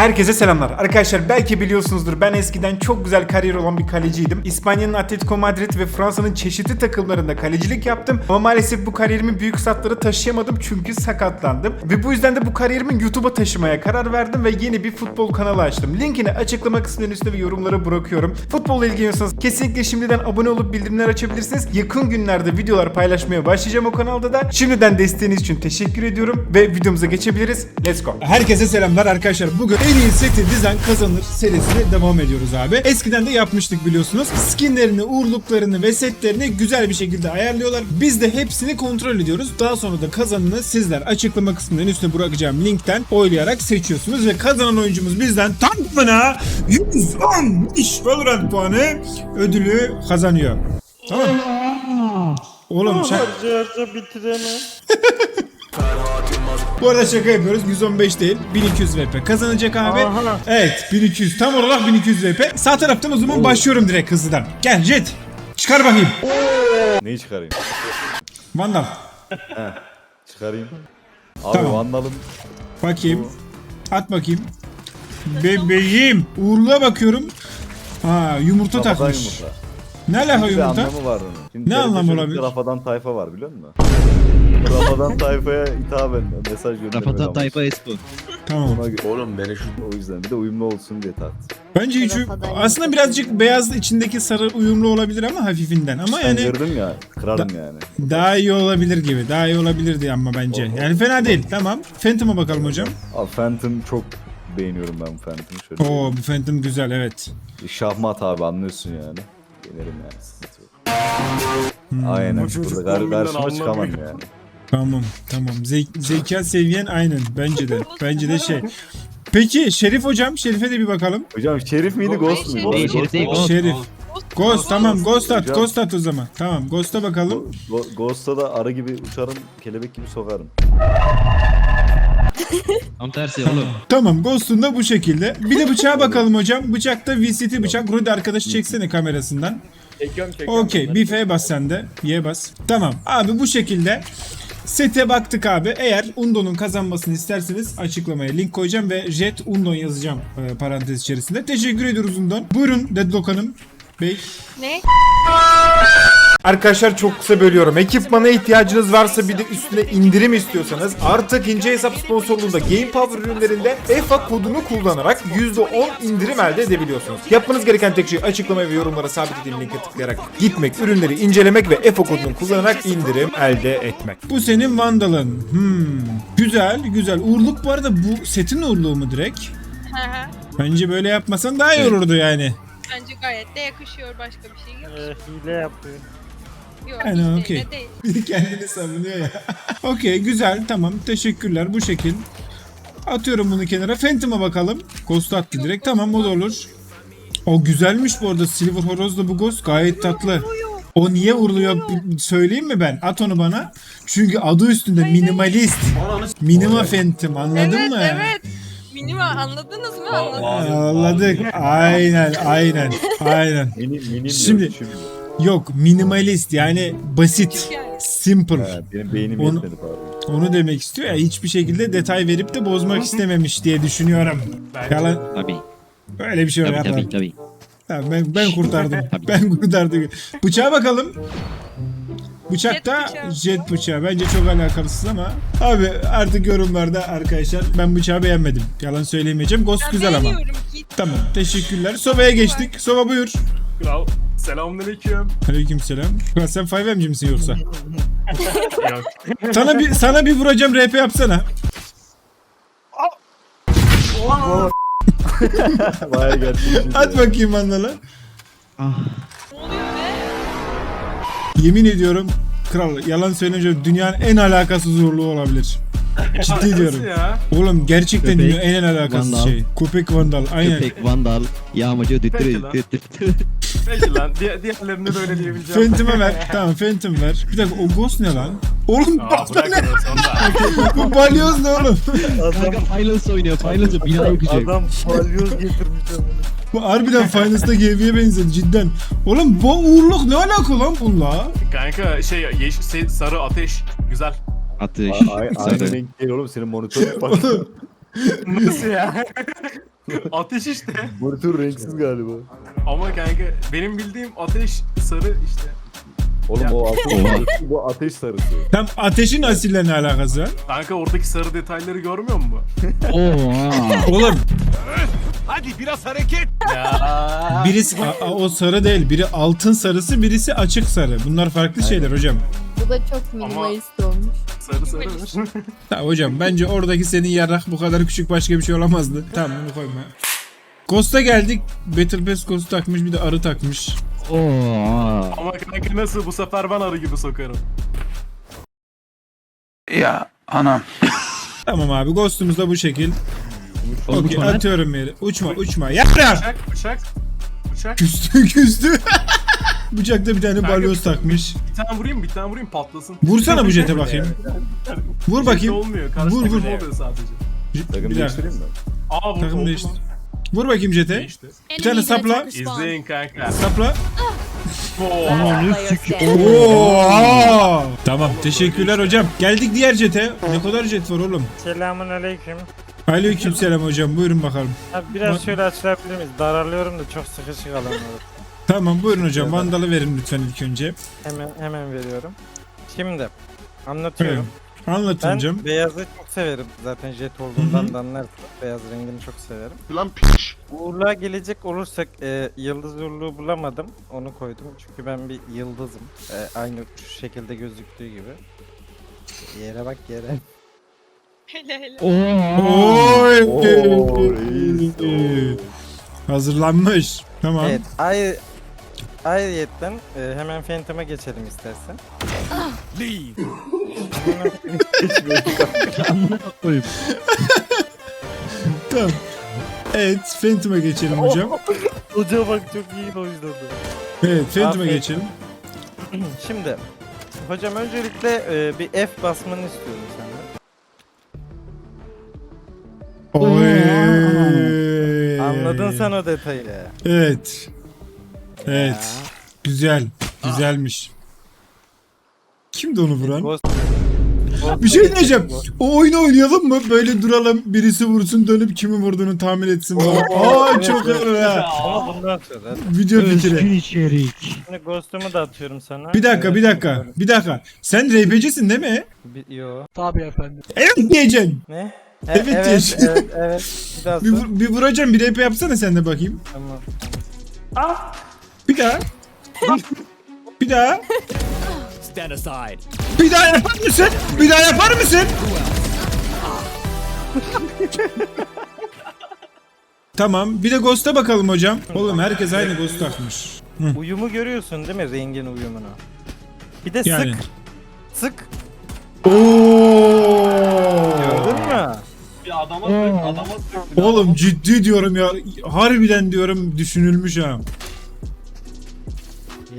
Herkese selamlar. Arkadaşlar belki biliyorsunuzdur ben eskiden çok güzel kariyer olan bir kaleciydim. İspanya'nın Atletico Madrid ve Fransa'nın çeşitli takımlarında kalecilik yaptım. Ama maalesef bu kariyerimi büyük statlara taşıyamadım çünkü sakatlandım. Ve bu yüzden de bu kariyerimi YouTube'a taşımaya karar verdim ve yeni bir futbol kanalı açtım. Linkini açıklama kısmının üstüne ve yorumlara bırakıyorum. Futbolla ilgileniyorsanız kesinlikle şimdiden abone olup bildirimler açabilirsiniz. Yakın günlerde videolar paylaşmaya başlayacağım o kanalda da. Şimdiden desteğiniz için teşekkür ediyorum ve videomuza geçebiliriz. Let's go. Herkese selamlar arkadaşlar. Bugün en iyi seti dizen kazanır serisine devam ediyoruz abi. Eskiden de yapmıştık biliyorsunuz. Skinlerini, uğurluklarını ve setlerini güzel bir şekilde ayarlıyorlar. Biz de hepsini kontrol ediyoruz. Daha sonra da kazanını sizler açıklama kısmının üstüne bırakacağım linkten oylayarak seçiyorsunuz ve kazanan oyuncumuz bizden tam tamına 115 Valorant puanı ödülü kazanıyor. Tamam. Oğlum şaka. Harca harca bitiremem. Bu arada şaka yapıyoruz. 115 değil. 1200 VP kazanacak abi. Aha. Evet 1200. Tam olarak 1200 VP. Sağ taraftan o zaman başlıyorum direkt hızlıdan. Gel Jet. Çıkar bakayım. Neyi çıkarayım? Vandal. Çıkarayım. Abi Tamam. Vandal'ın Bakayım. At bakayım. Bebeğim. Uğurluğa bakıyorum. Ha yumurta rafadan takmış. yumurta. Ne alaka Bir yumurta? anlamı var onun. Şimdi Ne anlamı Çocuk'ta olabilir? Rafadan tayfa var biliyor musun? Rafadan tayfaya hitaben mesaj gönderiyor. Rafatan ama. Tayfa Espo. Tamam. Oğlum beni şu o yüzden bir de uyumlu olsun diye tart. Bence hiç Rafadan aslında birazcık beyaz içindeki sarı uyumlu olabilir ama hafifinden. Ama Ben yani gördüm ya kırarım yani. daha iyi olabilir gibi. Daha iyi olabilirdi ama bence. Yani fena değil. Tamam. Phantom'a bakalım hocam. Abi Phantom çok beğeniyorum ben bu Phantom'ı şöyle. Oo bu Phantom güzel evet. Şahmat abi anlıyorsun yani. Yenerim yani. Hmm. Aynen. Burada karşıma çıkamam yani. Tamam tamam. Zek- zeka seviyen aynen bence de. Bence de şey. Peki Şerif hocam Şerif'e de bir bakalım. Hocam Şerif miydi Ghost? Değil, Şerif değil, Ghost. Şerif. Ghost tamam Ghost at Hocam. Ghost at o zaman. Tamam Ghost'a bakalım. Go- Ghost'a da arı gibi uçarım, kelebek gibi sokarım. Tam tersi oğlum. Tamam Ghost'un da bu şekilde. Bir de bıçağa bakalım hocam. Bıçakta VCT bıçak. Rudy arkadaşı çeksene kamerasından. Çekiyorum çekiyorum. Okey bir F bas sen de. Y bas. Tamam abi bu şekilde. Sete baktık abi. Eğer Undo'nun kazanmasını isterseniz açıklamaya link koyacağım ve Jet Undon yazacağım e, parantez içerisinde. Teşekkür ediyoruz Undon. Buyurun Deadlock Hanım. Bey. Ne? Arkadaşlar çok kısa bölüyorum. Ekipmana ihtiyacınız varsa bir de üstüne indirim istiyorsanız artık ince hesap sponsorluğunda Game Power ürünlerinde EFA kodunu kullanarak %10 indirim elde edebiliyorsunuz. Yapmanız gereken tek şey açıklamaya ve yorumlara sabitlediğim linke tıklayarak gitmek, ürünleri incelemek ve EFA kodunu kullanarak indirim elde etmek. Bu senin Vandal'ın. Hmm. Güzel, güzel. Uğurluk bu arada bu setin uğurluğu mu direkt? Hı hı. Bence böyle yapmasan daha iyi olurdu yani. Bence gayet de yakışıyor başka bir şey yok. Ee, hile yapıyor. Yok Yani hiç okey. öyle değil. Biri kendini savunuyor ya. Okey güzel tamam teşekkürler bu şekil. Atıyorum bunu kenara. Phantom'a bakalım. Ghost attı direkt tamam o da olur. O güzelmiş bu arada Silver Horoz'da bu Ghost gayet tatlı. O niye vuruluyor söyleyeyim mi ben? At onu bana. Çünkü adı üstünde minimalist. Minima Phantom anladın evet mı? evet. Minima anladınız mı? Anladım. Anladık. Aynen aynen aynen. Mini, mini Şimdi- diyor, şimdi. Yok minimalist yani basit. Simple. He, benim beynim Onu- yetmedi pardon. Onu demek istiyor ya hiçbir şekilde detay verip de bozmak istememiş diye düşünüyorum. Yalan Tabii. öyle bir şey yok. Tabii tabii tabii. Tamam, ben, ben kurtardım. Tabii. ben kurtardım. Bıçağa bakalım. Jet bıçağı. jet bıçağı. Bence çok alakalısız ama. Abi artık yorumlarda arkadaşlar ben bıçağı beğenmedim. Yalan söyleyemeyeceğim. Ghost Ben güzel ama. ki. Tamam teşekkürler. Sova'ya geçtik. Sova buyur. Kral. Selamünaleyküm. Aleykümselam. Ulan sen 5M'ci misin yoksa? Yok. sana bir sana bir vuracağım RP yapsana. Baya gerçekçi. At bakayım. Ah. Oluyor be? Yemin ediyorum kral yalan söyleyince dünyanın en alakasız uğurluğu olabilir. Ciddi diyorum. ya? Oğlum gerçekten Köpek, dünyanın en alakasız vandal. şey. Köpek vandal aynen. Köpek, vandal, yağmacı, Peki düttürü, lan. düttürü. Peki lan. Diğer, diğerlerini de öyle diyebileceğim. Phantom'a ver. tamam Phantom ver. Bir dakika o ghost ne lan? Oğlum Aa, bak bırak ne? onu sonunda. Bu balyoz ne oğlum? Kanka Finals oynuyor. Finals'ı bina yıkacak. Adam balyoz getirmiş amına. Bu harbiden Finals'ta GV'ye benzedi cidden. Oğlum bu uğurluk ne alaka lan bununla? Kanka şey yeşil, sarı ateş. Güzel. Atış. A- a- Aynı sarı. renk değil oğlum senin monitörün Oğlum. Nasıl ya? ateş işte. Bu tür renksiz galiba. Ama kanka benim bildiğim ateş sarı işte. Oğlum Ya. o ateş, bu ateş sarısı. Tam ateşin asille ne alakası var? Kanka oradaki sarı detayları görmüyor musun? Oha. Oğlum Ya. birisi a- a- o sarı değil. Biri altın sarısı, birisi açık sarı. Bunlar farklı şeyler hocam. Bu da çok minimalist olmuş. Sarı sarı. Ha, hocam bence oradaki senin yarrak bu kadar küçük başka bir şey olamazdı. Tamam bunu koyma. Ghost'a geldik. Battle Pass Ghost takmış bir de arı takmış. Oha. Ama kanka nasıl bu sefer ben arı gibi sokarım. Tamam abi Ghost'umuz da bu şekil. Oğlum, Okey atıyorum yere. Uçma uçma. Yapma. Bıçak bıçak. Bıçak. Küstü küstü. Bıçakta bir tane Kanka, balyoz takmış. Bir tane vurayım bir tane vurayım patlasın. Vursana bu jete bakayım. Vur bakayım. olmuyor. Karşı Vur, vur, vur. oluyor sadece. Bir Takım dakika. değiştireyim mi? Aa vur Takım oldu değiştir. lan. Vur bakayım jete. Değişti. Bir tane sapla. İzleyin kanka. Sapla. Oo. Ananı sikeyim. Oha! Tamam teşekkürler hocam. Geldik diğer jete. Ne kadar jet var oğlum? Selamun aleyküm. Aleykümselam hocam. Buyurun bakalım. Abi biraz Bak- şöyle açılabilir miyiz? Daralıyorum da çok sıkışık alanlar. Tamam buyurun hocam. Vandalı verin lütfen ilk önce. Hemen hemen veriyorum. Şimdi anlatıyorum. Anlatın Ben hocam. beyazı çok severim. Zaten jet olduğundan da anlarsın. Beyaz rengini çok severim. Lan Uğurluğa gelecek olursak e, yıldız uğurluğu bulamadım. Onu koydum. Çünkü ben bir yıldızım. E, aynı şu şekilde gözüktüğü gibi. Yere bak yere. Hele hele. Oy! Reis. Hazırlanmış. Tamam. Evet. Ay Ayrıyetten e, hemen Phantom'a geçelim istersen. Amına koyayım. Tamam. Evet, Phantom'a geçelim hocam. Hoca bak çok iyi oynadı. Evet, Phantom'a Aferin. geçelim. Şimdi hocam öncelikle e, bir F basmanı istiyorum senden. Oy. Anladın sen o detayı. Evet. Evet. Güzel. Güzelmiş. Kimdi onu vuran? Ghost- Bir şey diyeceğim. O oyunu oynayalım mı? Böyle duralım. Birisi vursun dönüp kimi vurduğunu tahmin etsin falan. Aa çok iyi ha. Ama. Video fikri. Özgün içerik. Şimdi Ghost'umu da atıyorum sana. Bir dakika, bir dakika. Bir dakika. Sen RPG'sin değil mi? Bir, yo. Evet diyeceksin. Ne? E, Evet evet, evet, evet. Bir daha Bir, sor. vur, bir vuracağım. Bir RP yapsana sen de bakayım. Tamam. Bir daha. bir daha. Bir daha yapar mısın? Bir daha yapar mısın? tamam. Bir de Ghost'a bakalım hocam. Oğlum herkes aynı Ghost takmış. Uyumu görüyorsun değil mi? Rengin uyumunu. Bir de Yani. sık. Sık. Oo. Gördün mü? Bir adama sık, adama sık. Oğlum ciddi diyorum ya. Harbiden diyorum düşünülmüş ha.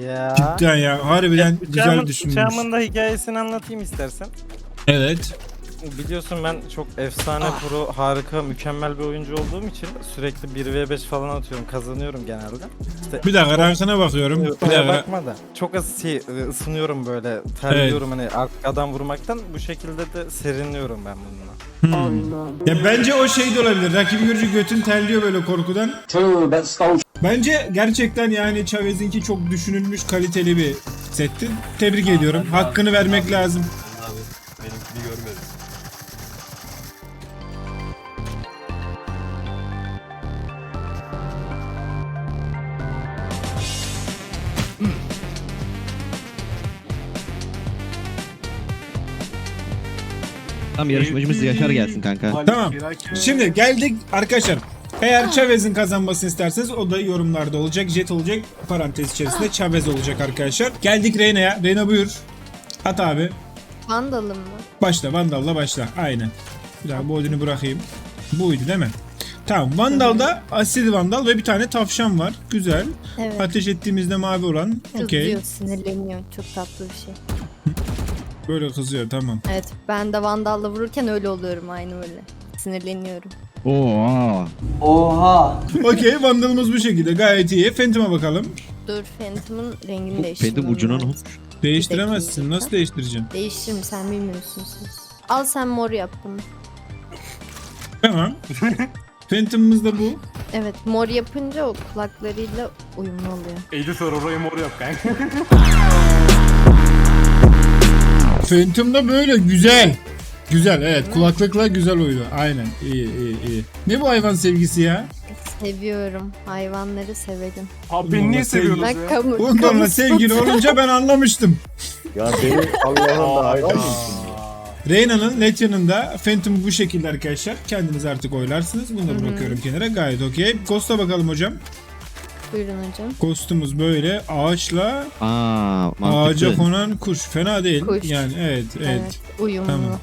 Ya. Cidden ya. Harbiden güzel Uçağımın, düşünülmüş. uçağımın da hikayesini anlatayım istersen. Evet. Biliyorsun ben çok efsane pro, harika, mükemmel bir oyuncu olduğum için sürekli 1v5 falan atıyorum, kazanıyorum genelde. İşte Bir dakika rankına bakıyorum. Bir Oraya dakika. bakma da. Çok az şey, e, ısınıyorum böyle, terliyorum hani arkadan vurmaktan. Bu şekilde de serinliyorum ben bununla. Ya bence o şey de olabilir. Rakibi görünce götün terliyor böyle korkudan. Bence gerçekten yani Chavez'inki çok düşünülmüş kaliteli bir setti. Tebrik ediyorum. Hakkını vermek lazım. Tam yarışmacımız Yaşar gelsin kanka. Tamam. Şimdi geldik arkadaşlar. Eğer Chavez'in kazanmasını isterseniz o da yorumlarda olacak. Jet olacak. Parantez içerisinde Chavez olacak arkadaşlar. Geldik Reyna'ya. Reyna buyur. At abi. Vandalım mı? Başla Vandal'la başla. Aynen. Bir daha bu ödünü bırakayım. Buydu değil mi? Tamam. Vandal'da asil Vandal ve bir tane tavşan var. Güzel. Evet. Ateş ettiğimizde mavi olan. Okey. Kızıyor, sinirleniyor. Çok tatlı bir şey. Böyle kızıyor tamam. Evet, ben de Vandal'la vururken öyle oluyorum aynı öyle. Sinirleniyorum. Oha. Okey Vandal'ımız bu şekilde gayet iyi. Phantom'a bakalım. Dur, Phantom'ın rengini değiştirmem Phantom ucuna ne lazım. olmuş? Değiştiremezsin. Nasıl değiştireceksin? Değiştiririm, sen bilmiyorsun siz. Al sen mor yap bunu. Tamam. Phantom'ımız da bu. Evet mor yapınca o kulaklarıyla uyumlu oluyor. Editör orayı mor yap kanka. Phantom da böyle güzel. Güzel evet kulaklıkla güzel uydu. Aynen iyi iyi iyi. Ne bu hayvan sevgisi ya? Seviyorum. Hayvanları severim. Abi beni niye seviyorsunuz Ben ya? kamu, Bunlarla kamu sevgili olunca ben anlamıştım. Ya seni Allah'ın da hayvan mısın? Reyna'nın net yanında Phantom bu şekilde arkadaşlar. Kendiniz artık oylarsınız. Bunu da bırakıyorum kenara. Gayet okey. Ghost'a bakalım hocam. Buyurun hocam. Ghost'umuz böyle ağaçla Aa ağaca konan kuş. Fena değil. Kuş. Yani evet evet Evet. Uyumlu. Tamam.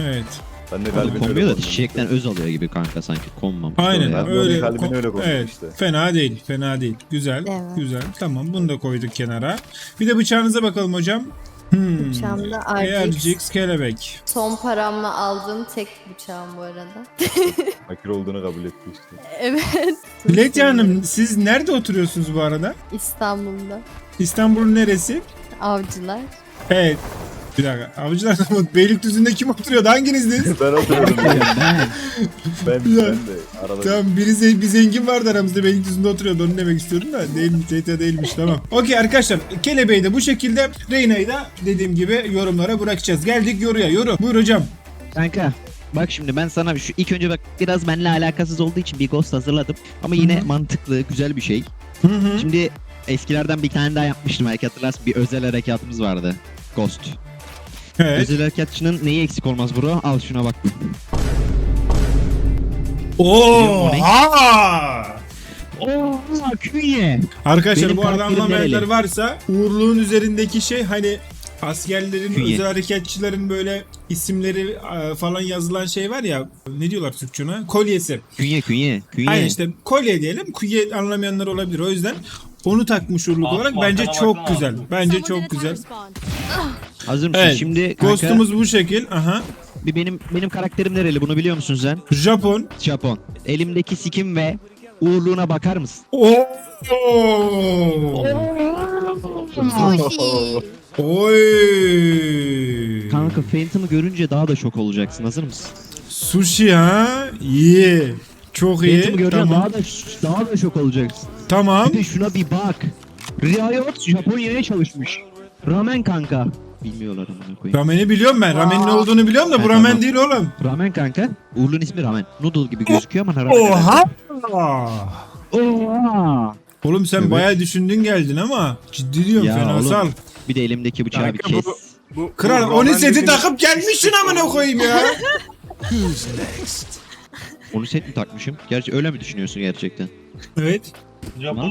evet. Ben de Oğlum kalbini konmuyor öyle da koydum. çiçekten öz alıyor gibi kanka sanki konmamış. Aynen oraya. öyle. kalbini ko- öyle koydum evet. işte. Fena değil. Fena değil. Güzel. Evet. Güzel. Tamam bunu da koyduk kenara. Bir de bıçağınıza bakalım hocam. Hmm. Bıçağımda ARGX RGX. kelebek. Son paramla aldığım tek bıçağım bu arada. Fakir olduğunu kabul etti işte. evet. Bilet Hanım siz nerede oturuyorsunuz bu arada? İstanbul'da. İstanbul'un neresi? Avcılar. Evet. Bir dakika. Avcılar mı? Beylikdüzü'nde kim oturuyordu? Hanginizdiniz? Ben oturuyordum. ben, ben, ben de arada tamam biri bir zengin vardı aramızda Beylikdüzü'nde oturuyordu onu demek istiyordum da değilmiş TT değilmiş tamam. Okey arkadaşlar kelebeği de bu şekilde Reyna'yı da dediğim gibi yorumlara bırakacağız. Geldik yoruya yoru. Buyur hocam. Kanka bak şimdi ben sana şu ilk önce bak biraz benimle alakasız olduğu için bir ghost hazırladım. Ama yine mantıklı güzel bir şey. Hı hı. Şimdi eskilerden bir tane daha yapmıştım belki hatırlarsın bir özel harekatımız vardı. Ghost. Evet. Özel harekatçının neyi eksik olmaz bro? Al şuna bak. Oha! Oo künye. Arkadaşlar Benim bu arada karakterim anlamayanlar nereli? varsa uğurluğun üzerindeki şey hani askerlerin, Künye. özel harekatçıların böyle isimleri e, falan yazılan şey var ya ne diyorlar Türkçe ona? Kolyesi. Künye künye. Künye. Aynen işte kolye diyelim. Künye anlamayanlar olabilir. O yüzden onu takmış uğurluk olarak bence çok güzel. Bence çok güzel. Hazır mısın? Evet. Şimdi kanka Ghost'umuz bu şekil. Aha. bir benim benim karakterim nereli bunu biliyor musun sen? Japon. Japon. Elimdeki sikim ve uğurluğuna bakar mısın? Oo. Sushi. Oy. Kanka Phantom'ı görünce daha da şok olacaksın. Hazır mısın? Sushi ha? İyi. Çok iyi. Phantom'ı görünce Tamam. daha da daha da şok olacaksın. Tamam. Bir de şuna bir bak. Riot Japonya'ya çalışmış. Ramen kanka. Bilmiyorlar amına koyayım. Ramen'i biliyorum ben. Ramen'in ne olduğunu biliyorum da bu ramen tamam. değil oğlum. Ramen kanka. Uğurluğun ismi Ramen. Noodle gibi gözüküyor ama ramen. Oha. Oha. Oğlum sen Evet. bayağı düşündün geldin ama ciddi diyorum Ya fena oğlum. sal. Bir de elimdeki bıçağı bir Kanka kes. bu- Bu, Kral bu onun seti takıp gelmişsin amına koyayım ya. Onu set mi takmışım? Gerçi öyle mi düşünüyorsun gerçekten? evet.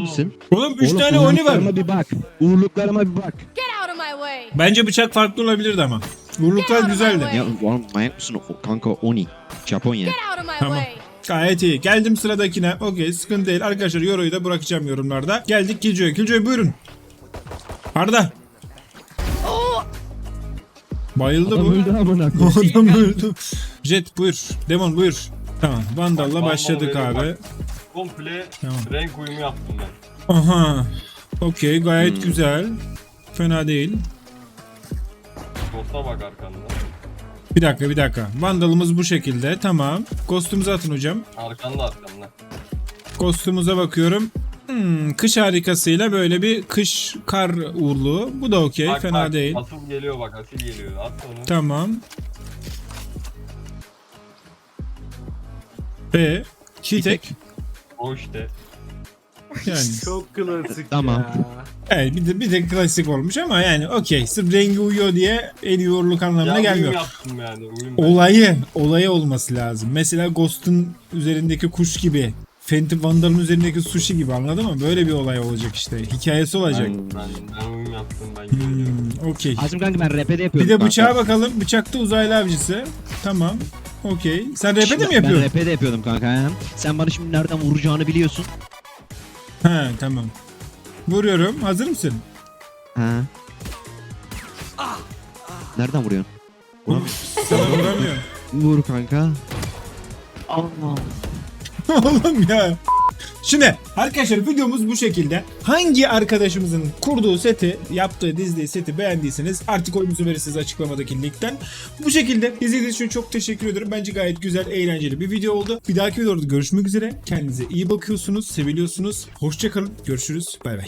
Mısın? Oğlum 3 Oğlum, tane oni var. uğurluklarıma bir bak. Uğurluklarıma bir bak. Bence bıçak farklı olabilirdi ama. Vurluklar güzeldi. Ya oğlum manyak mısın? O, kanka Oni. Japonya. Tamam. Gayet iyi. Geldim sıradakine. Okey sıkıntı değil. Arkadaşlar Yoro'yu da bırakacağım yorumlarda. Geldik Killjoy'a. Killjoy buyurun. Arda. Bayıldı Adam bu. öldü amına koyayım. Adam öldü. Jet buyur. Demon buyur. Tamam. Vandal'la başladık abi. Komple Tamam. renk uyumu yaptım ben. Aha. Okey gayet Hmm. güzel. Fena değil. Ghost'a bak arkanda. Bir dakika bir dakika. Vandal'ımız bu şekilde. Tamam. Kostümümüzü atın hocam. Arkanda arkanda. Kostümümüze bakıyorum. Hmm, kış harikasıyla böyle bir kış kar uğurluğu. Bu da okey. Bak, Fena bak, değil. Asıl geliyor bak asil geliyor. At onu. Tamam. Ve Cheetek. O işte. Yani Çok klasik Tamam. ya. evet, bir de, bir de klasik olmuş ama yani okey. Sırf rengi uyuyor diye en iyi uğurluk anlamına Ya uyum gelmiyor. yaptım yani. Uyum Olayı, olayı olması lazım. Mesela Ghost'un üzerindeki kuş gibi. Phantom Vandal'ın üzerindeki sushi gibi anladın mı? Böyle bir olay olacak işte. Hikayesi olacak. Ben, ben, ben uyum yaptım ben görüyorum. Hmm, okey. Azim kanka ben rapede Bir yapıyorum. de kanka. bıçağa bakalım. Bıçakta uzaylı avcısı. Tamam. Okey. Sen repede Şimdi mi yapıyorsun? Ben rapede yapıyordum kanka. he. Sen bana şimdi nereden vuracağını biliyorsun. He tamam. Vuruyorum. Hazır mısın? Ha. Nereden vuruyorsun? Sana vuramıyorum. Vur kanka. Allah. Oğlum ya. Şimdi arkadaşlar videomuz bu şekilde. Hangi arkadaşımızın kurduğu seti, yaptığı dizdiği seti beğendiyseniz artık oyunuzu verirsiniz açıklamadaki linkten. Bu şekilde izlediğiniz için çok teşekkür ederim. Bence gayet güzel, eğlenceli bir video oldu. Bir dahaki videoda görüşmek üzere. Kendinize iyi bakıyorsunuz, seviliyorsunuz. Hoşçakalın. Görüşürüz. Bay bay.